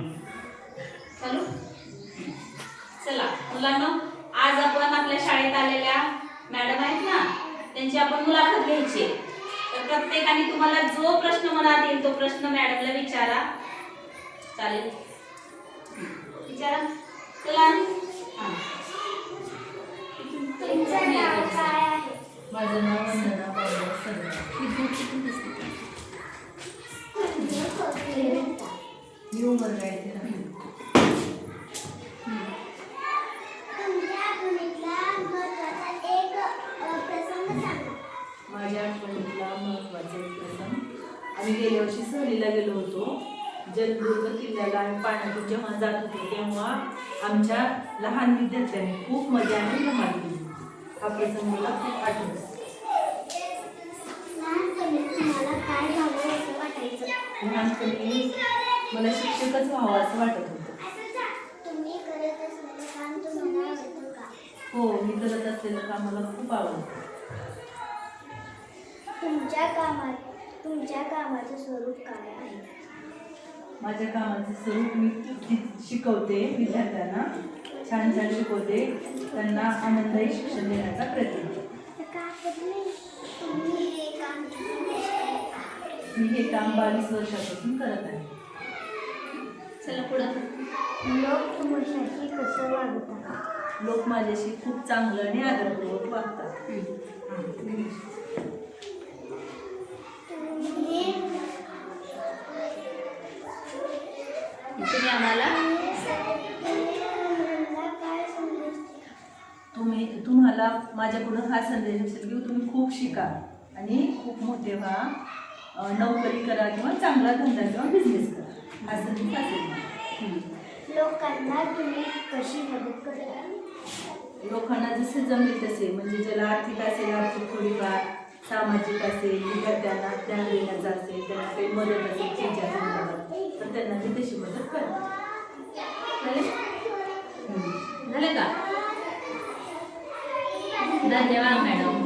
चालू. चला मुलांना आज आपण आपल्या शाळेत आलेल्या मॅडम आहेत ना त्यांची आपण मुलाखत घ्यायची तर प्रत्येकाने तुम्हाला जो प्रश्न मनात येईल तो प्रश्न मॅडमला विचारा. चालेल? विचारा. चला. प्रसंग सांगा माझ्या आठवणीतला महत्त्वाचा एक प्रसंग. आम्ही गेल्या वर्षी सहलीला गेलो होतो. जलदुर्ग किल्ल्याला आम्ही पाण्यातून जेव्हा जात होतो तेव्हा आमच्या लहान विद्यार्थ्यांनी खूप मजा आणि धमाल केली. हा प्रसंग मला खूप आठवतो. लहानपणी मला शिक्षकच व्हावं असं वाटत होतं. हो मी करत असलेलं काम मला खूप आवडतं. तुमच्या कामात तुमच्या कामाचं स्वरूप काय आहे? माझ्या कामाचं स्वरूप मी शिकवते विद्यार्थ्यांना. छान छान शिकवते. त्यांना आनंददायी शिक्षण देण्याचा प्रयत्न? मी हे काम बावीस वर्षापासून करत आहे. चला पुढं. लोक तुमच्याशी कसं वागतात? लोक माझ्याशी खूप चांगलं आणि आदरपूर्वक वागतात. तुम्ही आम्हाला? तुम्ही तुम्हाला माझ्याकडून हा संदेश असेल की तुम्ही खूप शिका आणि खूप मोठे व्हा नोकरी करा किंवा चांगला धंदा किंवा बिझनेस करा हा संदेश असेल मला. लोकांना तुम्ही कशी मदत करता लोकांना जसे जमेल तसे म्हणजे ज्याला आर्थिक असेल आर्थिक थोडीफार सामाजिक असेल विद्यार्थ्यांना ज्ञान देण्याचं असेल त्यांना काही मदत असेल त्यांच्या तर त्यांना मी तशी मदत करा. चालेल झालं का? धन्यवाद मॅडम.